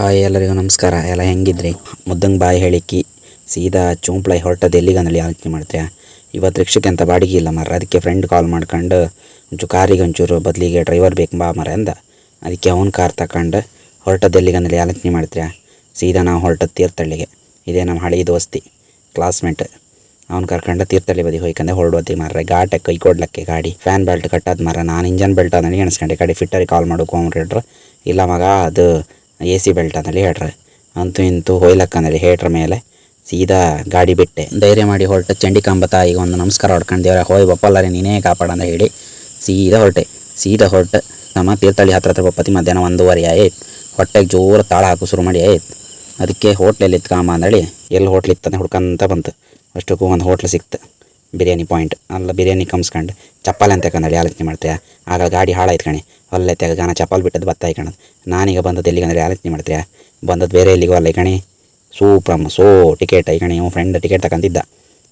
Hi ಎಲ್ಲರಿಗೂ ನಮಸ್ಕಾರ. ಎಲ್ಲ ಹೆಂಗಿದ್ರಿ? ಮುದ್ದಂಗೆ ಬಾಯಿ ಹೇಳಿಕ್ಕಿ ಸೀದಾ ಚೂಂಪ್ಲೈ ಹೊರಟದ್ದು ಎಲ್ಲಿಗಂದಲ್ಲಿ ಆಲೋಚನೆ ಮಾಡ್ತೀಯ? ಇವತ್ತು ರಿಕ್ಷಕ್ಕೆ ಅಂತ ಬಾಡಿಗೆ ಇಲ್ಲ ಮರ ಅದಕ್ಕೆ ಫ್ರೆಂಡ್ ಕಾಲ್ ಮಾಡ್ಕೊಂಡು, ಒಂಚೂರು ಕಾರಿಗೆ ಒಂಚೂರು ಬದಲಿಗೆ ಡ್ರೈವರ್ ಬೇಕು ಬಾ ಮರ ಅಂದ. ಅದಕ್ಕೆ ಅವನ ಕಾರ್ ತಗೊಂಡು ಹೊರಟದ್ದು ಎಲ್ಲಿಗಂದಲ್ಲಿ ಆಲೋಚನೆ ಮಾಡ್ತೀಯ? ಸೀದಾ ನಾವು ಹೊರಟದ್ದು ತೀರ್ಥಹಳ್ಳಿಗೆ. ಇದೇ ನಮ್ಮ ಹಳೆಯ ದೋಸ್ತಿ ಕ್ಲಾಸ್ಮೇಟ್ ಅವ್ನು ಕರ್ಕೊಂಡು ತೀರ್ಥಹಳ್ಳಿ ಬದಿ ಹೋಯ್ಕಂದೆ ಹೊರಡೋತಿ ಮಾರ್ರೆ. ಘಾಟ ಕೈ ಕೊಡ್ಲಕ್ಕೆ ಗಾಡಿ. ಫ್ಯಾನ್ ಬೆಲ್ಟ್ ಕಟ್ಟದ ಮರ ನಾನು ಇಂಜನ್ ಬೆಲ್ಟ್ ಅಂದೇಳಿ ಎಣಿಸ್ಕೊಂಡೆ ಗಾಡಿ ಫಿಟ್ಟರಿಗೆ ಕಾಲ್ ಮಾಡೋಕು ಅವ್ನು ಹೇಳ್ರು ಇಲ್ಲ ಮಗ, ಅದು ಎ ಸಿ ಬೆಲ್ಟ್ ಅಂದೇಳಿ ಹೇಳ್ರಿ. ಅಂತೂ ಇಂತೂ ಹೋಯ್ಲಕ್ಕಂದೇಳಿ ಹೇಳ್ರ ಮೇಲೆ ಸೀದಾ ಗಾಡಿ ಬಿಟ್ಟೆ. ಧೈರ್ಯ ಮಾಡಿ ಹೊರಟು. ಚಂಡಿಕಾಂಬ ಈಗ ಒಂದು ನಮಸ್ಕಾರ ಹೊಡ್ಕೊಂಡು ಹೋಯ್ ಬಪ್ಪಲ್ಲರೆ ನೀನೇ ಕಾಪಾಡ ಅಂತ ಹೇಳಿ ಸೀದಾ ಹೊರಟೆ. ಸೀದಾ ಹೊರಟೆ. ನಮ್ಮ ತೀರ್ಥಹಳ್ಳಿ ಹತ್ರ ಹತ್ರ ಬಪ್ಪತಿ ಮಧ್ಯಾಹ್ನ ಒಂದೂವರೆ ಆಯ್ತು. ಹೊಟ್ಟೆಗೆ ಜೋರು ತಾಳ ಹಾಕು ಶುರು ಮಾಡಿ ಆಯ್ತು. ಅದಕ್ಕೆ ಹೋಟ್ಲಲ್ಲಿ ಇತ್ಕಂಬ ಅಂದೇಳಿ ಎಲ್ಲಿ ಹೋಟ್ಲ್ ಇತ್ತಂತ ಹುಡ್ಕಂತ ಬಂತು. ಅಷ್ಟಕ್ಕೂ ಒಂದು ಹೋಟ್ಲ್ ಸಿಕ್ತು. ಬಿರಿಯಾನಿ ಪಾಯಿಂಟ್. ಅಲ್ಲ ಬಿರಿಯಾನಿ ಕಮ್ಸ್ಕೊಂಡು. ಚಪ್ಪಲ್ ಅಂತ ಕಂದಳಿ ಆಲೋಚನೆ ಮಾಡ್ತೀಯ? ಆಗ ಗಾಡಿ ಹಾಳಾಯ್ತು ಕಣೆ. ಅಲ್ಲೇ ತೆಗ ಗಾನ ಚಪ್ಪಲ್ ಬಿಟ್ಟದ್ದು ಬತ್ತಾಯಿ ಕಣದು. ನಾನೀಗ ಬಂದದ್ದು ಎಲ್ಲಿಗೆ ಅಂದರೆ ಆಲೋಚನೆ ಮಾಡ್ತೀಯ? ಬಂದದ್ದು ಬೇರೆ ಎಲ್ಲಿಗೂ ಅಲ್ಲ ಕಣಿ. ಸೂಪ್ರಮ್, ಸೋ ಟಿಕೆಟ್ ಈ ಕಣಿ ಅವ್ನು ಫ್ರೆಂಡ್ ಟಿಕೆಟ್ ತಗೊಂಡಿದ್ದ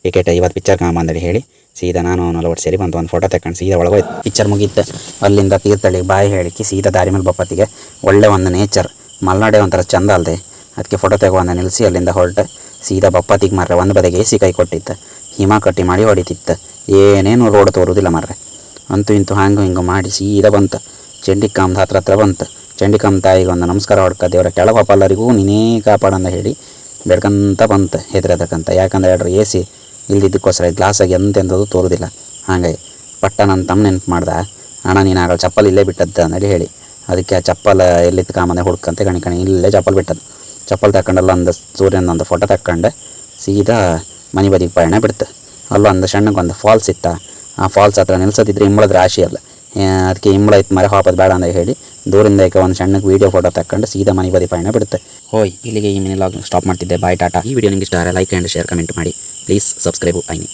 ಟಿಕೆಟ್ ಇವತ್ತು ಪಿಕ್ಚರ್ ಕಾಮ ಹೇಳಿ. ಸೀದಾ ನಾನು ಅವನು ಒಟ್ಟು ಸೇರಿ ಬಂತು ಒಂದು ಫೋಟೋ ತಗೊಂಡು ಸೀದಾ ಒಳಗೋಯ್ತು. ಪಿಕ್ಚರ್ ಮುಗೀತು. ಅಲ್ಲಿಂದ ತೀರ್ಥಳ್ಳಿ ಬಾಯಿ ಹೇಳಿಕ್ಕೆ ಸೀದಾ ದಾರಿ ಮೇಲೆ ಬಪ್ಪತ್ತಿಗೆ. ಒಳ್ಳೆ ಒಂದು ನೇಚರ್ ಮಲ್ನಾಡೆ ಒಂಥರ ಚಂದ ಅಲ್ಲದೆ ಅದಕ್ಕೆ ಫೋಟೋ ತಗೊಂಡು ನಿಲ್ಲಿಸಿ ಅಲ್ಲಿಂದ ಹೊರಟೆ. ಸೀದಾ ಬಪ್ಪತ್ತಿಗೆ ಮಾರ್ರೆ ಒಂದು ಬದಿಗೆ ಸಿ ಕೈ ಕೊಟ್ಟಿತ್ತು. ಹಿಮ ಕಟ್ಟಿ ಮಾಡಿ ಹೊಡಿತಿತ್ತು. ಏನೇನು ರೋಡ್ ತೋರುದಿಲ್ಲ ಮಾರ್ರೆ. ಅಂತೂ ಇಂತೂ ಹ್ಯಾಂಗೆ ಹಿಂಗೆ ಮಾಡಿ ಸೀದಾ ಬಂತು. ಚಂಡಿಕಾಮ್ದ ಹತ್ರ ಹತ್ರ ಬಂತು. ಚಂಡಿಕಾಮ್ ತಾಯಿಗೆ ಒಂದು ನಮಸ್ಕಾರ ಹೊಡ್ಕ ದೇವರ ಕೆಳಗೆ ಪಾಪ ಎಲ್ಲರಿಗೂ ನೀನೇ ಕಾಪಾಡಂದ ಹೇಳಿ ಬೆಳ್ಕಂತ ಬಂತು ಹೆದ್ರತಕ್ಕಂತ ಯಾಕಂದ್ರೆ ಎರಡು ಎ ಸಿ ಇಲ್ದಿದ್ದಕ್ಕೋಸ್ಕರ ಗ್ಲಾಸಾಗಿ ಎಂತೆಂಥದ್ದು ತೋರುದಿಲ್ಲ. ಹಾಗೆ ಪಟ್ಟ ನನ್ನ ತಮ್ಮ ನೆನಪು ಮಾಡ್ದ. ಅಣ್ಣ, ನೀನು ಆಗಲ್ಲ ಚಪ್ಪಲ್ ಇಲ್ಲೇ ಬಿಟ್ಟದ್ದು ಅಂದೇಳಿ ಹೇಳಿ. ಅದಕ್ಕೆ ಆ ಚಪ್ಪಲ್ ಎಲ್ಲಿತ್ತು ಕಾಮನೆ ಹುಡ್ಕಂತೆ ಕಣಿ ಇಲ್ಲೇ ಚಪ್ಪಲ್ ಬಿಟ್ಟದ್ದು. ಚಪ್ಪಲ್ ತಗೊಂಡಲ್ಲ ಒಂದು ಸೂರ್ಯನ ಒಂದು ಫೋಟೋ ತಕ್ಕೊಂಡೆ. ಸೀದಾ ಮನೆ ಬದಿಗೆ ಪಯಣ ಬಿಡ್ತು. ಅಲ್ಲೊಂದು ಸಣ್ಣಗೆ ಒಂದು ಫಾಲ್ಸ್ ಇತ್ತ. ಆ ಫಾಲ್ಸ್ ಹತ್ರ ನಿಲ್ಸೋದಿದ್ರೆ ಹಿಂಬಳದ ರಾಶಿ ಅಲ್ಲ. ಅದಕ್ಕೆ ಇಂಬಳ ಇತ್ತು ಮರೆ ಬೇಡ ಅಂತ ಹೇಳಿ ದೂರಿಂದ ಈಗ ಒಂದು ಸಣ್ಣಗೆ ವೀಡಿಯೋ ಫೋಟೋ ತಕ್ಕೊಂಡು ಸೀದಾ ಮನೆ ಬದಿ ಪಯಣ ಬಿಡುತ್ತೆ ಹೋಯ್, ಇಲ್ಲಿಗೆ ಈ ಮಿನಿ ಲಾಗ್ ಸ್ಟಾಪ್ ಮಾಡ್ತಿದ್ದೆ. ಬಾಯ್ ಟಾಟಾ ಈ ವಿಡಿಯೋ ನಿಮಗೆ ಇಷ್ಟ ಲೈಕ್ ಆ್ಯಂಡ್ ಶೇರ್ ಕಮೆಂಟ್ ಮಾಡಿ. Please subscribe any